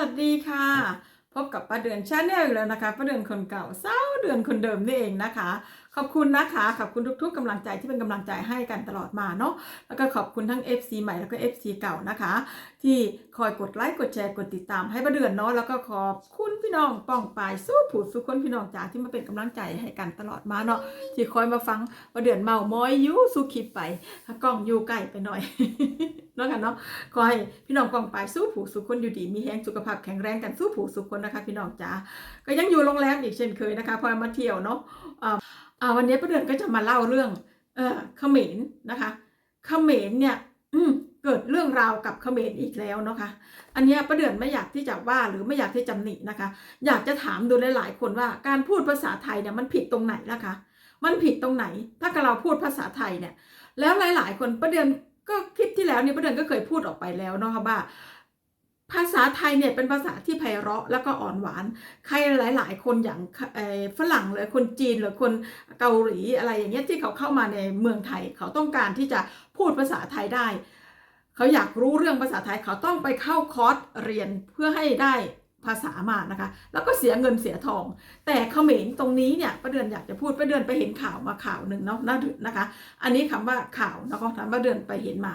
วัสดีค่ะ พบกับป้าเดือนชาแนลอีกแล้วนะคะป้าเดือนคนเก่าเศร้าเดือนคนเดิมนี่เองนะคะขอบคุณนะคะ ขอบคุณทุกๆกำลังใจที่เป็นกำลังใจให้กันตลอดมาเนาะแล้วก็ขอบคุณทั้ง FC ใหม่แล้วก็ FC เก่านะคะ ที่คอยกดไลค์กดแชร์กดติดตามให้ป้าเดือนเนาะแล้วก็ขอบคุณพี่น้องป้องปายสู้ผูดสู้คนพี่น้องจ๋าที่มาเป็นกำลังใจให้กันตลอดมาเนาะที่คอยมาฟังป้าเดือนเมามอยยูสู้คลิปไปกล้องอยู่ใกล้ไปหน่อยเนาะกันเนาะขอให้พี่น้องกองปายสู้ผู้สุขคนอยู่ดี มีแห้งสุขภาพแข็งแรงกันสู้ผู้สุขคนนะคะ พี่น้องจ๋าก็ยังอยู่โรงแรมอีกเช่นเคยนะคะ พอมาเที่ยวเนาะ อ่าวันนี้ประเดือนก็จะมาเล่าเรื่อง เออเขมรนะคะเขมรเนี่ย อืมเกิดเรื่องราวกับเขมรอีกแล้วนะคะ อันนี้ประเดือนไม่อยากที่จะว่าหรือไม่อยากที่จะหนีนะคะ อยากจะถามดูหลายๆ คนว่าการพูดภาษาไทยเนี่ยมันผิดตรงไหนล่ะคะ มันผิดตรงไหน ถ้าเราพูดภาษาไทยเนี่ย แล้วหลาย ๆ คนประเดือนก็คลิปที่แล้วเนี่ยประเดือนก็เคยพูดออกไปแล้วเนาะค่ะว่า ภาษาไทยเนี่ยเป็นภาษาที่ไพเราะแล้วก็อ่อนหวาน ใครหลาย ๆ คนอย่างฝรั่งหรือคนจีนหรือคนเกาหลีอะไรอย่างเงี้ยที่เขาเข้ามาในเมืองไทย เขาต้องการที่จะพูดภาษาไทยได้ เขาอยากรู้เรื่องภาษาไทยเขาต้องไปเข้าคอร์สเรียนเพื่อให้ได้ภาษามานะคะ แล้วก็เสียเงินเสียทอง แต่เขมรตรงนี้เนี่ยประเดือนอยากจะพูดประเดือนไปเห็นข่าวมาข่าวหนึ่งเนาะนะคะ อันนี้คำว่าข่าวแล้วก็ถามว่าเดือนไปเห็นมา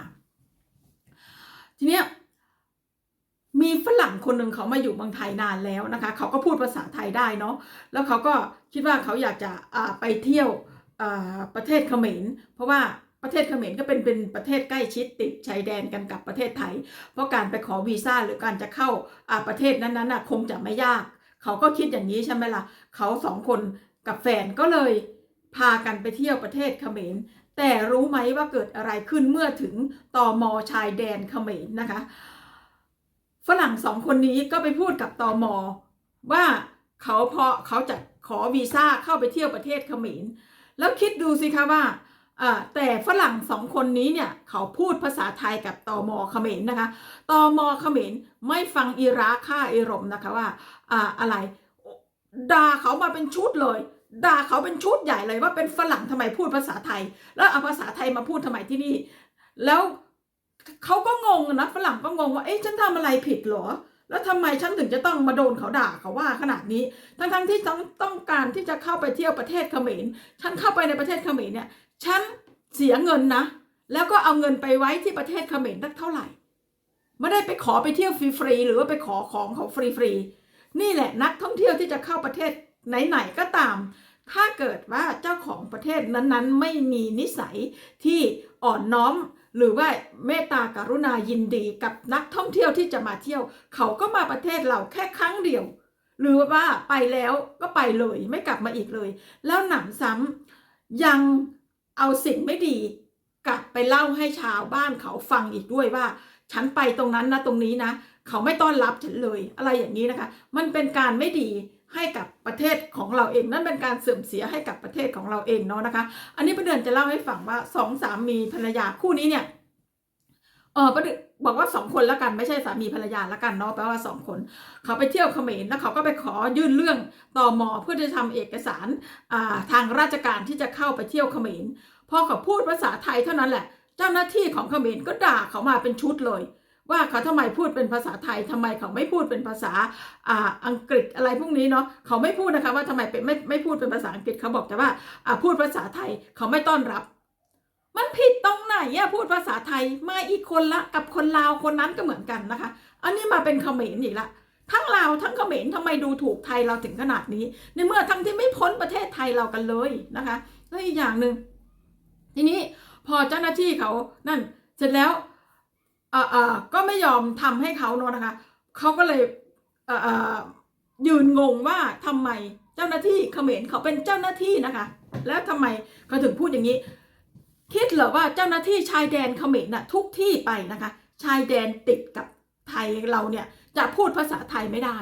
ทีเนี้ย มีฝรั่งคนหนึ่งเขามาอยู่เมืองไทยนานแล้วนะคะ เขาก็พูดภาษาไทยได้เนาะแล้วเขาก็คิดว่าเขาอยากจะไปเที่ยวประเทศเขมรเพราะว่าประเทศเขมรก็เป็นเป็นประเทศใกล้ชิดติดชายแดนกันกับประเทศไทย เพราะการไปขอวีซ่าหรือการจะเข้าประเทศนั้นๆน่ะคงจะไม่ยาก เขาก็คิดอย่างนี้ใช่ไหมล่ะเขาสองคนกับแฟนก็เลยพากันไปเที่ยวประเทศเขมรแต่รู้ไหมว่าเกิดอะไรขึ้นเมื่อถึงตอมอชายแดนเขมรนะคะ ฝรั่งสองคนนี้ก็ไปพูดกับตอมอว่าเขาพอเขาจะขอวีซ่าเข้าไปเที่ยวประเทศเขมรแล้วคิดดูสิคะว่าแต่ฝรั่งสองคนนี้เนี่ยเขาพูดภาษาไทยกับตอมอเขมรนะคะตอมอเขมรไม่ฟังอิรักค่าอิรมนะคะว่าอ่าอะไรด่าเขามาเป็นชุดเลยด่าเขาเป็นชุดใหญ่เลยว่าเป็นฝรั่งทำไมพูดภาษาไทย แล้วเอาภาษาไทยมาพูดทำไมที่นี่ แล้ว เขาก็งงนะฝรั่งก็งงว่าเอ๊ะฉันทำอะไรผิดหรอ แล้วทำไมฉันถึงจะต้องมาโดนเขาด่าเขาว่าขนาดนี้ ทั้งๆที่ต้องต้องการที่จะเข้าไปเที่ยวประเทศเขมรฉันเข้าไปในประเทศเขมรเนี่ยฉันเสียเงินนะ แล้วก็เอาเงินไปไว้ที่ประเทศเขมรนักเท่าไหร่ไม่ได้ไปขอไปเที่ยวฟรีๆหรือว่าไปขอของเขาฟรีๆนี่แหละนักท่องเที่ยวที่จะเข้าประเทศไหนๆก็ตาม ถ้าเกิดว่าเจ้าของประเทศนั้นๆ ไม่มีนิสัยที่อ่อนน้อม หรือว่าเมตตากรุณายินดีกับนักท่องเที่ยวที่จะมาเที่ยว เขาก็มาประเทศเราแค่ครั้งเดียว หรือว่าไปแล้วก็ไปเลยไม่กลับมาอีกเลย แล้วหนำซ้ำยังเอาสิ่งไม่ดี กลับไปเล่าให้ชาวบ้านเขาฟังอีกด้วยว่า ฉันไปตรงนั้นนะตรงนี้นะ เขาไม่ต้อนรับฉันเลยอะไรอย่างนี้นะคะ มันเป็นการไม่ดี ให้กับประเทศของเราเอง นั่นเป็นการเสื่อมเสียให้กับประเทศของเราเองเนาะนะคะ อันนี้ประเดือนจะเล่าให้ฟังว่าสองสามีภรรยาคู่นี้เนี่ยเออประเดือนบอกว่าสองคนล้วกันไม่ใช่สามีภรรยาล้วกันเนาะแปลว่าสองคน เขาไปเที่ยวเขมรแล้วเขาก็ไปขอยื่นเรื่องต่อมอเพื่อจะทำเอกสาราทางราชการที่จะเข้าไปเที่ยวเขมรพอเขาพูดภาษาไทยเท่านั้นแหละ เจ้าหน้าที่ของเขมรก็ด่าเขามาเป็นชุดเลย ว่าเขาทำไมพูดเป็นภาษาไทยทำไมเขาไม่พูดเป็นภาษาอ่าอังกฤษอะไรพวกนี้เนาะเขาไม่พูดนะคะว่าทำไมเป็นไม่ไม่พูดเป็นภาษาอังกฤษเขาบอกแต่ว่าอ่าพูดภาษาไทยเขาไม่ต้อนรับ มันผิดตรงไหนอะพูดภาษาไทยมาอีกคนละกับคนลาวคนนั้นก็เหมือนกันนะคะ อันนี้มาเป็นเขมรอีกละทั้งลาวทั้งเขมรทำไมดูถูกไทยเราถึงขนาดนี้ ในเมื่อทั้งที่ไม่พ้นประเทศไทยเรากันเลยนะคะแล้วอีกอย่างหนึ่งทีนี้พอเจ้าหน้าที่เขานั่นเสร็จแล้ว เออเออก็ไม่ยอมทำให้เขาเนอะนะคะเขาก็เลยเออเออยืนงงว่าทำไมเจ้าหน้าที่เขมรเขาเป็นเจ้าหน้าที่นะคะ แล้วทำไมเขาถึงพูดอย่างนี้ คิดเหรอว่าเจ้าหน้าที่ชายแดนเขมรน่ะทุกที่ไปนะคะ ชายแดนติดกับไทยเราเนี่ยจะพูดภาษาไทยไม่ได้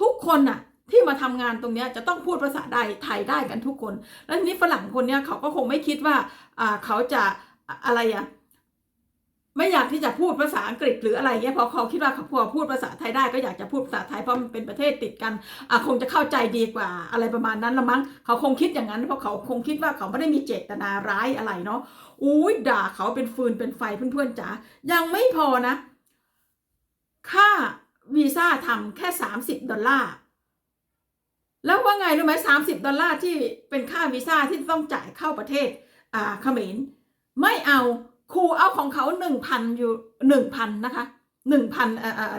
ทุกคนน่ะที่มาทำงานตรงนี้จะต้องพูดภาษาใดไทยได้กันทุกคน แล้วทีนี้ฝรั่งคนเนี้ยเขาก็คงไม่คิดว่าเขาจะอะอะไรอะ ไม่อยากที่จะพูดภาษาอังกฤษหรืออะไรเงี้ยพอเขาคิดว่าเขาพอพูดภาษาไทยได้ก็อยากจะพูดภาษาไทยเพราะมันเป็นประเทศติดกันอะคงจะเข้าใจดีกว่า อะไรประมาณนั้นละมั้งเขาคงคิดอย่างนั้นเพราะเขาคงคิดว่าเขาไม่ได้มีเจตนาร้ายอะไรเนาะอุ้ยด่าเขาเป็นฟืนเป็นไฟเพื่อนๆจ๋ายังไม่พอนะ ค่าวีซ่าทำแค่สามสิบดอลลาร์แล้วว่าไงรู้ไหมสามสิบดอลลาร์ที่เป็นค่าวีซ่าที่ต้องจ่ายเข้าประเทศอ่าเขมรไม่เอา ครูเอาของเขาหนึ่งพันอยู่หนึ่งพันนะคะหนึ่งพัน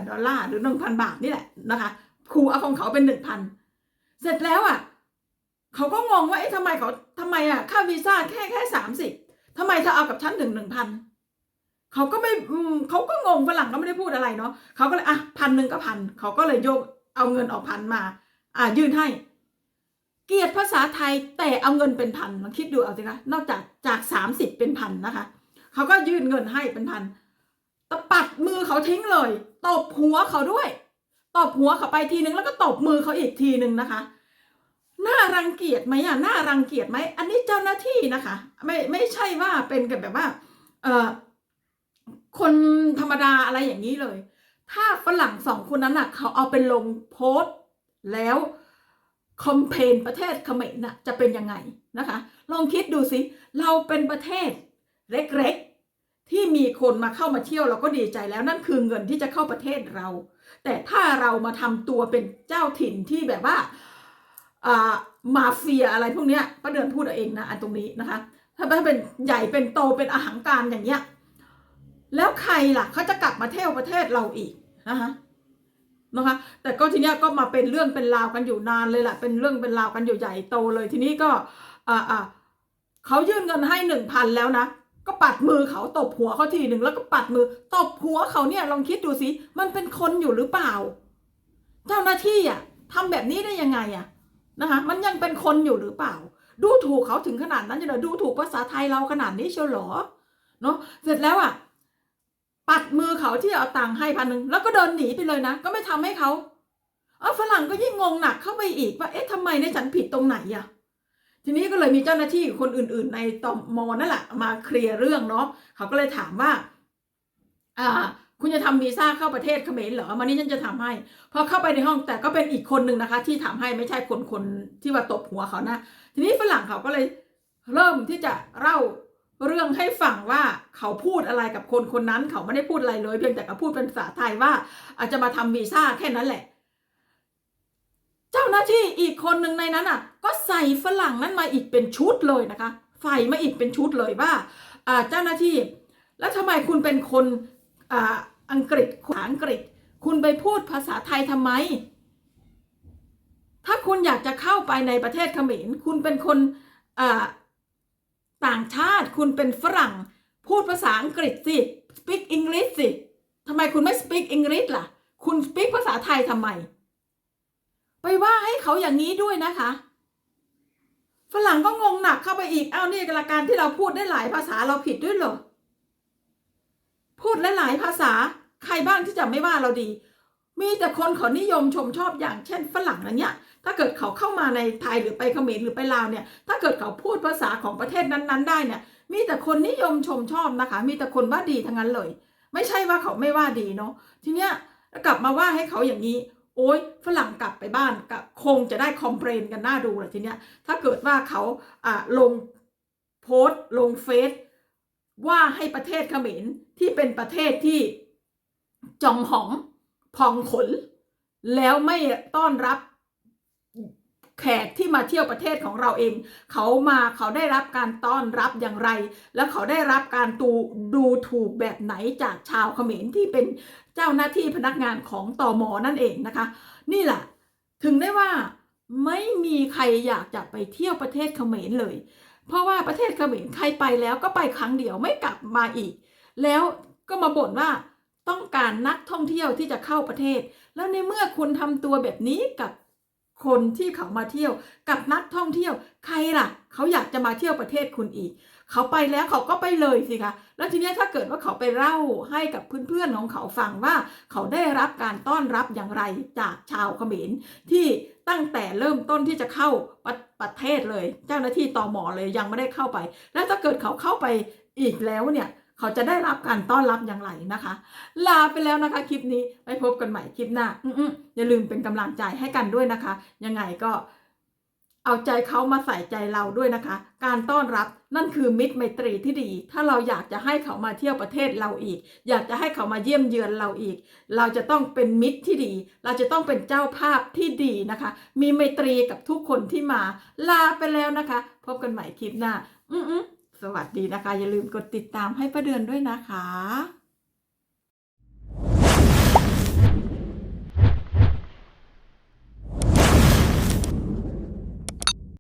ดอลลาร์หรือหนึ่งพันบาทนี่แหละนะคะครูเอาของเขาเป็นหนึ่งพันเสร็จแล้วอะเขาก็งงว่าเอ๊ะทำไมเขาทำไมอะค่าวีซ่าแค่แค่สามสิบทำไมเธอเอากับฉันถึงหนึ่งพันเขาก็ไม่อืมเขาก็งงฝรั่งก็ไม่ได้พูดอะไรเนาะเขาก็เลยอะพันหนึ่งก็พันเขาก็เลยโยกเอาเงินออกพันมา อ่ายื่นให้ เกียดภาษาไทยแต่เอาเงินเป็นพันลองคิดดูเอาสิคะนอกจากจากสามสิบเป็นพันนะคะ เขาก็ยื่นเงินให้เป็นพันตะปัดมือเขาทิ้งเลยตบหัวเขาด้วยตบหัวเขาไปทีนึงแล้วก็ตบมือเขาอีกทีนึงนะคะน่ารังเกียจไหมอะน่ารังเกียจไหมอันนี้เจ้าหน้าที่นะคะ ไม่ไม่ใช่ว่าเป็นกันแบบว่าเออคนธรรมดาอะไรอย่างนี้เลย ถ้าฝรั่งสองคนนั้นน่ะเขาเอาไปลงโพสต์แล้วคอมเพนประเทศเขมรน่ะจะเป็นยังไงนะคะ ลองคิดดูสิ เราเป็นประเทศ เล็กๆ ที่มีคนมาเข้ามาเที่ยวเราก็ดีใจแล้วนั่นคือเงินที่จะเข้าประเทศเรา แต่ถ้าเรามาทำตัวเป็นเจ้าถิ่นที่แบบว่าอามาเฟียอะไรพวกเนี้ยป้าเดือนพูดเอาเองนะอันตรงนี้นะคะ ถ้าถ้าเป็นใหญ่เป็นโตเป็นอาหารการอย่างเงี้ยแล้วใครล่ะเขาจะกลับมาเที่ยวประเทศเราอีกนะคะนะคะ แต่ก็ทีเนี้ยก็มาเป็นเรื่องเป็นราวกันอยู่นานเลยแหละเป็นเรื่องเป็นราวกันอยู่ใหญ่โตเลยทีนี้ก็อ่าอ่าเขายื่นเงินให้หนึ่งพันแล้วนะ ก็ปัดมือเขาตบหัวเขาทีหนึ่งแล้วก็ปัดมือตบหัวเขาเนี่ยลองคิดดูสิมันเป็นคนอยู่หรือเปล่า เจ้าหน้าที่อะทำแบบนี้ได้ยังไงอะนะคะมันยังเป็นคนอยู่หรือเปล่า ดูถูกเขาถึงขนาดนั้นเลยดูถูกภาษาไทยเราขนาดนี้เชียวหรอเนาะเสร็จแล้วอะปัดมือเขาที่เอาตังค์ให้พันหนึ่งแล้วก็เดินหนีไปเลยนะ ก็ไม่ทำให้เขาเออฝรั่งก็ยิ่งงงหนักเข้าไปอีกว่าเอ๊ะทำไมในฉันผิดตรงไหนอะ ทีนี้ก็เลยมีเจ้าหน้าที่คนอื่น ๆ ในตมนั่นแหละมาเคลียร์เรื่องเนาะเขาก็เลยถามว่า อ่า คุณจะทำวีซ่าเข้าประเทศเขมรเหรอมานี่ฉันจะทำให้พอเข้าไปในห้องแต่ก็เป็นอีกคนหนึ่งนะคะ ที่ทำให้ไม่ใช่คนคนที่ว่าตบหัวเขานะทีนี้ฝรั่งเขาก็เลยเริ่มที่จะเล่าเรื่องให้ฟังว่าเขาพูดอะไรกับคนคนนั้น เขาไม่ได้พูดอะไรเลย เพียงแต่เขาพูดเป็นภาษาไทยว่า อาจจะมาทำวีซ่าแค่นั้นแหละ เจ้าหน้าที่อีกคนหนึ่งในนั้นอะ ก็ใส่ฝรั่งนั้นมาอีกเป็นชุดเลยนะคะใส่มาอีกเป็นชุดเลยว่าอ่าเจ้าหน้าที่ แล้วทำไมคุณเป็นคนอ่าอังกฤษภาษาอังกฤษ คุณไปพูดภาษาไทยทำไม ถ้าคุณอยากจะเข้าไปในประเทศเขมรคุณเป็นคนอ่าต่างชาติ คุณเป็นฝรั่ง พูดภาษาอังกฤษสิ speak English สิทำไมคุณไม่ speak English ล่ะ คุณ speak ภาษาไทยทำไม ไปว่าให้เขาอย่างนี้ด้วยนะคะ ฝรั่งก็งงหนักเข้าไปอีก เอ้านี่กละการที่เราพูดได้หลายภาษาเราผิดด้วยเหรอ พูดหลายภาษา ใครบ้างที่จะไม่ว่าเราดี มีแต่คนเขานิยมชมชอบอย่างเช่นฝรั่งอะเงี้ยถ้าเกิดเขาเข้ามาในไทยหรือไปเขมรหรือไปลาวเนี่ย ถ้าเกิดเขาพูดภาษาของประเทศนั้นๆ ได้เนี่ย มีแต่คนนิยมชมชอบนะคะ มีแต่คนว่าดีทั้งนั้นเลย ไม่ใช่ว่าเขาไม่ว่าดีเนาะ ทีเนี้ยกลับมาว่าให้เขาอย่างนี้ โอ้ยฝรั่งกลับไปบ้านก็คงจะได้คอมเพลนกันหน้าดูเลยทีเนี้ยถ้าเกิดว่าเขาอ่าลงโพสต์ลงเฟซว่าให้ประเทศเขมรที่เป็นประเทศที่จองหองพองขน แล้วไม่ต้อนรับ แขกที่มาเที่ยวประเทศของเราเอง เขามาเขาได้รับการต้อนรับอย่างไร แล้วเขาได้รับการตูดูถูกแบบไหนจากชาวเขมรที่เป็นเจ้าหน้าที่พนักงานของตอมอนั่นเองนะคะ นี่แหละถึงได้ว่าไม่มีใครอยากจะไปเที่ยวประเทศเขมรเลย เพราะว่าประเทศเขมรใครไปแล้วก็ไปครั้งเดียวไม่กลับมาอีก แล้วก็มาบ่นว่าต้องการนักท่องเที่ยวที่จะเข้าประเทศ แล้วในเมื่อคุณทำตัวแบบนี้กับ คนที่เขามาเที่ยวกับนักท่องเที่ยว ใครล่ะ เขาอยากจะมาเที่ยวประเทศคุณอีก เขาไปแล้วเขาก็ไปเลยสิคะแล้วทีนี้ถ้าเกิดว่าเขาไปเล่าให้กับเพื่อนๆของเขาฟังว่า เขาได้รับการต้อนรับอย่างไรจากชาวเขมรที่ตั้งแต่เริ่มต้นที่จะเข้าประประเทศเลย เจ้าหน้าที่ตอมอเลยยังไม่ได้เข้าไป แล้วถ้าเกิดเขาเข้าไปอีกแล้วเนี่ย เขาจะได้รับการต้อนรับอย่างไรนะคะ ลาไปแล้วนะคะคลิปนี้ไปพบกันใหม่คลิปหน้าอืมๆอย่าลืมเป็นกำลังใจให้กันด้วยนะคะ ยังไงก็เอาใจเขามาใส่ใจเราด้วยนะคะ การต้อนรับนั่นคือมิตรไมตรีที่ดี ถ้าเราอยากจะให้เขามาเที่ยวประเทศเราอีก อยากจะให้เขามาเยี่ยมเยือนเราอีก เราจะต้องเป็นมิตรที่ดี เราจะต้องเป็นเจ้าภาพที่ดีนะคะ มีไมตรีกับทุกคนที่มา ลาไปแล้วนะคะ พบกันใหม่คลิปหน้า อือ สวัสดีนะคะ อย่าลืมกดติดตามให้ประเดือนด้วยนะคะ